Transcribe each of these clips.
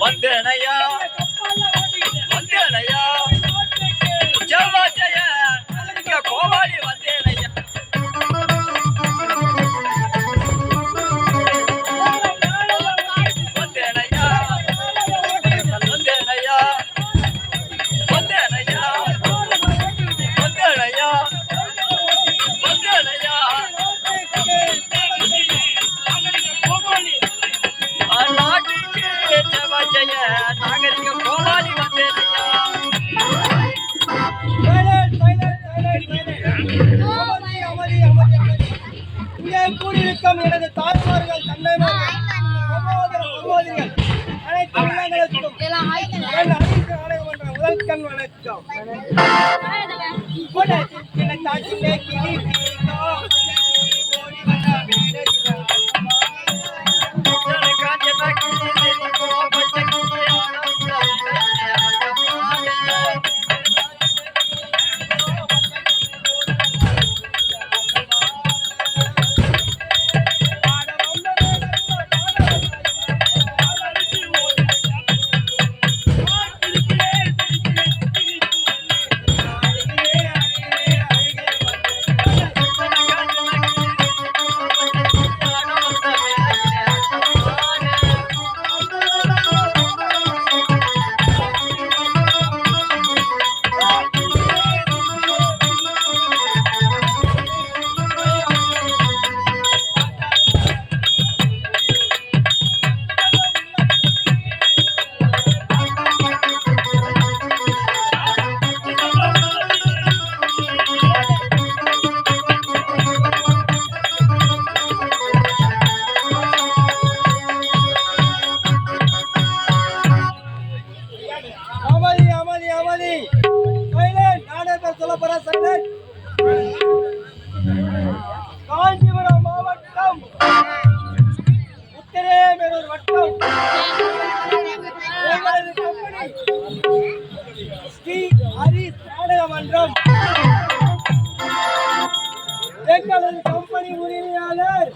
வந்தேனையா? வந்தேனையா? முதல் கண் வணக்கம். நாடகத்தில் காஞ்சிபுரம் மாவட்டம். உத்திரேமேரூர் வட்டம். எங்களது கம்பெனி. ஸ்ரீ ஹரி நாடக மன்றம். எங்களது கம்பெனி உரிமையாளர்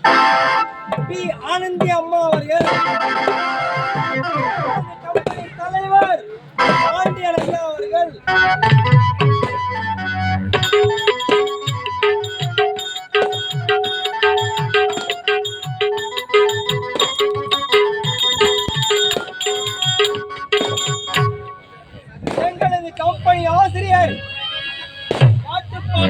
பி. ஆனந்தி அம்மா அவர்கள்.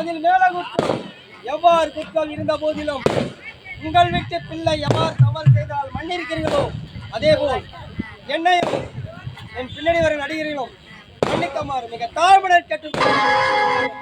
அதில் மேல குற்றம் எவ்வாறு குற்றம் இருந்த போதிலும் உங்கள் வீட்டு பிள்ளை எவ்வாறு தவறு செய்தால் மன்னிருக்கிறீர்களோ அதேபோல் என்னையும் என் பின்னணி வரும் நடிகர்களும் மன்னிக்குமாறு மிக தாழ்வுடன் கேட்டுக்கொள்கிறேன்.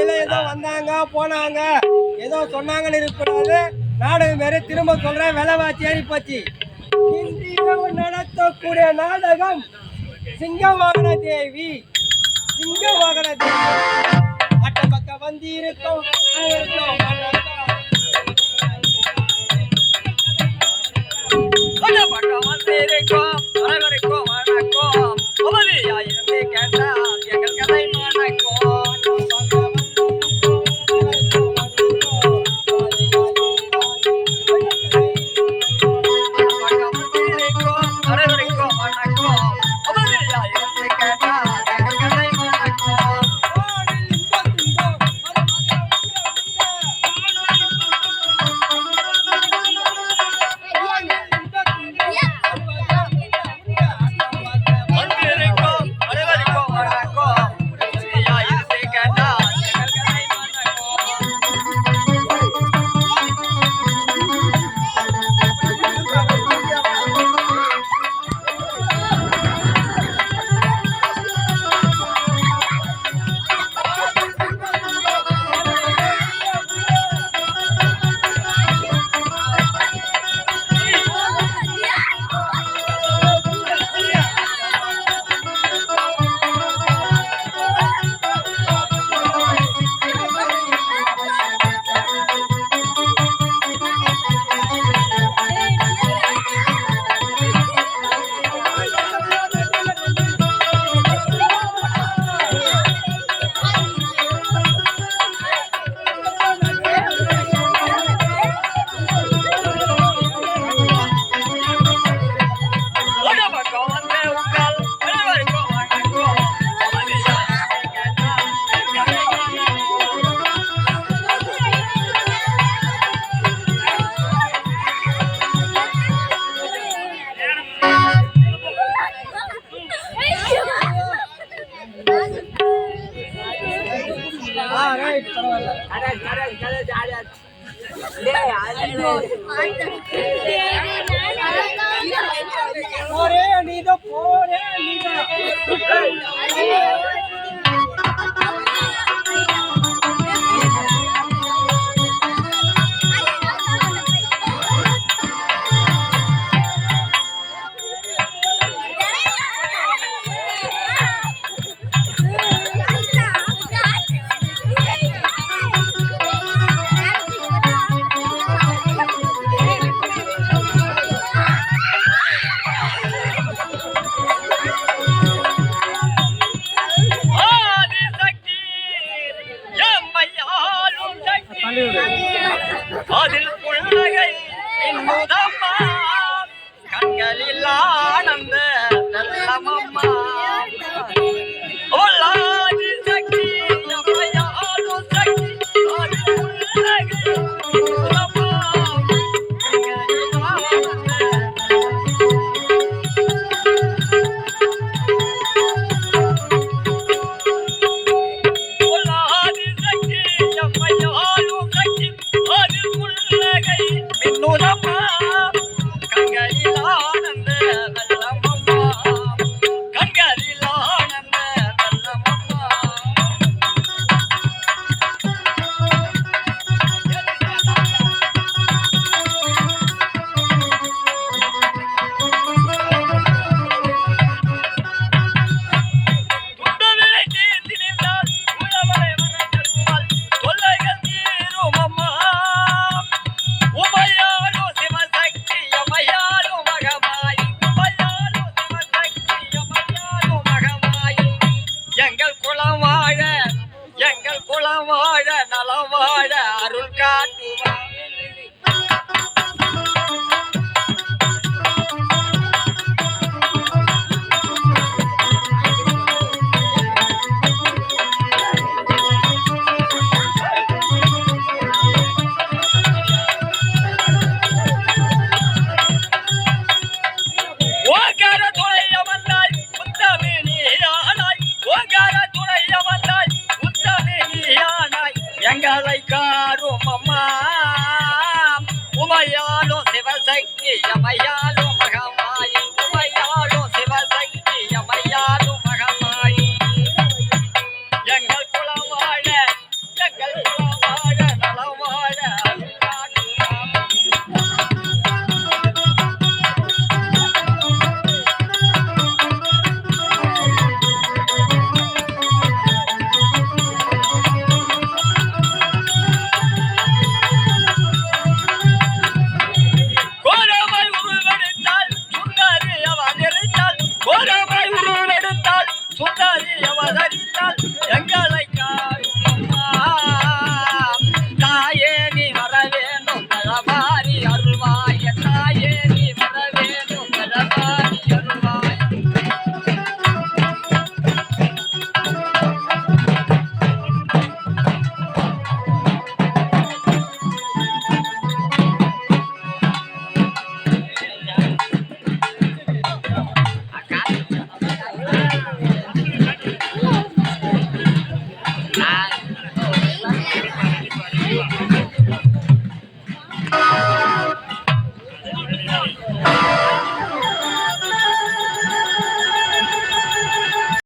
காலையில் ஏதோ வந்தாங்க போனாங்க. ஏதோ சொன்னாங்கன்னு இருக்கிறது நாடகம் வேறு திரும்ப சொல்கிறேன் விலைவாசி ஏறி போச்சு. இந்தியாவை நடத்தக்கூடிய நாடகம் சிங்கவாகன தேவி. சிங்கவாகன தேவி. அட்ட பக்கம் வந்திருக்கோம்.